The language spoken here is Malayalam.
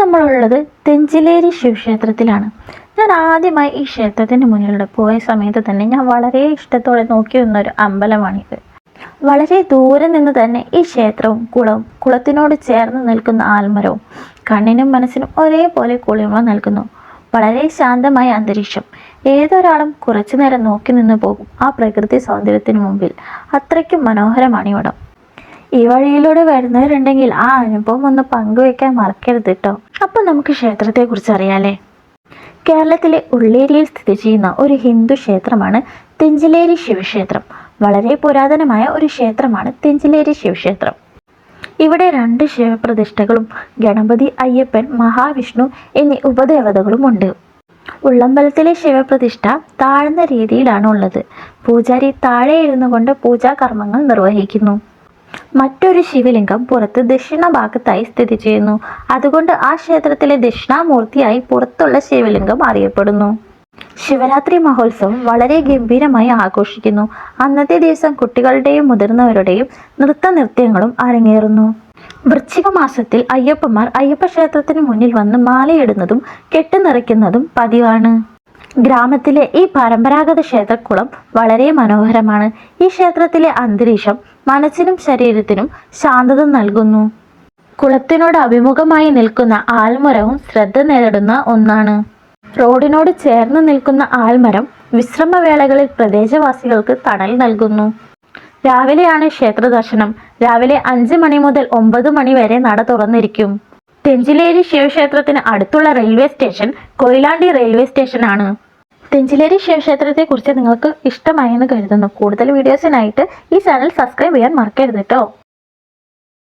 നമ്മളുള്ളത് തെഞ്ചിലേരി ശിവക്ഷേത്രത്തിലാണ്. ഞാൻ ആദ്യമായി ഈ ക്ഷേത്രത്തിന് മുന്നിലൂടെ പോയ സമയത്ത് തന്നെ ഞാൻ വളരെ ഇഷ്ടത്തോടെ നോക്കി നിന്ന ഒരു അമ്പലമാണിത്. വളരെ ദൂരെ നിന്ന് തന്നെ ഈ ക്ഷേത്രവും കുളവും കുളത്തിനോട് ചേർന്ന് നിൽക്കുന്ന ആൽമരവും കണ്ണിനും മനസ്സിനും ഒരേപോലെ കുളിമ നൽകുന്നു. വളരെ ശാന്തമായ അന്തരീക്ഷം. ഏതൊരാളും കുറച്ചു നേരം നോക്കി നിന്ന് പോകും ആ പ്രകൃതി സൗന്ദര്യത്തിന് മുമ്പിൽ. അത്രയ്ക്കും മനോഹരമാണ് ഇവിടം. ഈ വഴിയിലൂടെ വരുന്നവരുണ്ടെങ്കിൽ ആ അനുഭവം ഒന്ന് പങ്കുവെക്കാൻ മറക്കരുത് കേട്ടോ അപ്പോൾ നമുക്ക് ക്ഷേത്രത്തെക്കുറിച്ച് അറിയാലേ കേരളത്തിലെ ഉള്ളേരിയിൽ സ്ഥിതി ചെയ്യുന്ന ഒരു ഹിന്ദു ക്ഷേത്രമാണ് തെഞ്ചിലേരി ശിവക്ഷേത്രം. വളരെ പുരാതനമായ ഒരു ക്ഷേത്രമാണ് തെഞ്ചിലേരി ശിവക്ഷേത്രം. ഇവിടെ രണ്ട് ശിവപ്രതിഷ്ഠകളും ഗണപതി അയ്യപ്പൻ മഹാവിഷ്ണു എന്നീ ഉപദേവതകളും ഉണ്ട്. ഉള്ളമ്പലത്തിലെ ശിവപ്രതിഷ്ഠ താഴ്ന്ന രീതിയിലാണ് ഉള്ളത്. പൂജാരി താഴെ ഇരുന്നു കൊണ്ട് പൂജാകർമ്മങ്ങൾ നിർവഹിക്കുന്നു. മറ്റൊരു ശിവലിംഗം പുറത്ത് ദക്ഷിണ ഭാഗത്തായി സ്ഥിതി ചെയ്യുന്നു. അതുകൊണ്ട് ആ ക്ഷേത്രത്തിലെ ദക്ഷിണാമൂർത്തിയായി പുറത്തുള്ള ശിവലിംഗം അറിയപ്പെടുന്നു. ശിവരാത്രി മഹോത്സവം വളരെ ഗംഭീരമായി ആഘോഷിക്കുന്നു. അന്നത്തെ ദിവസം കുട്ടികളുടെയും മുതിർന്നവരുടെയും നൃത്ത നൃത്യങ്ങളും അരങ്ങേറുന്നു. വൃശ്ചിക മാസത്തിൽ അയ്യപ്പന്മാർ അയ്യപ്പ ക്ഷേത്രത്തിന് മുന്നിൽ വന്ന് മാലയിടുന്നതും കെട്ടുനിറയ്ക്കുന്നതും പതിവാണ്. ഗ്രാമത്തിലെ ഈ പരമ്പരാഗത ക്ഷേത്രക്കുളം വളരെ മനോഹരമാണ്. ഈ ക്ഷേത്രത്തിലെ അന്തരീക്ഷം മനസ്സിനും ശരീരത്തിനും ശാന്തത നൽകുന്നു. കുളത്തിനോട് അഭിമുഖമായി നിൽക്കുന്ന ആൽമരവും ശ്രദ്ധ നേടുന്ന ഒന്നാണ്. റോഡിനോട് ചേർന്ന് നിൽക്കുന്ന ആൽമരം വിശ്രമവേളകളിൽ പ്രദേശവാസികൾക്ക് തണൽ നൽകുന്നു. രാവിലെയാണ് ക്ഷേത്ര ദർശനം രാവിലെ അഞ്ച് മണി മുതൽ ഒമ്പത് മണി വരെ നട തുറന്നിരിക്കും. തെഞ്ചിലേരി ശിവക്ഷേത്രത്തിന് അടുത്തുള്ള റെയിൽവേ സ്റ്റേഷൻ കൊയിലാണ്ടി റെയിൽവേ സ്റ്റേഷനാണ്. തെഞ്ചിലേരി ശിവക്ഷേത്രത്തെക്കുറിച്ച് നിങ്ങൾക്ക് ഇഷ്ടമായി എന്ന് കരുതുന്നു. കൂടുതൽ വീഡിയോസിനായിട്ട് ഈ ചാനൽ സബ്സ്ക്രൈബ് ചെയ്യാൻ മറക്കരുത് കേട്ടോ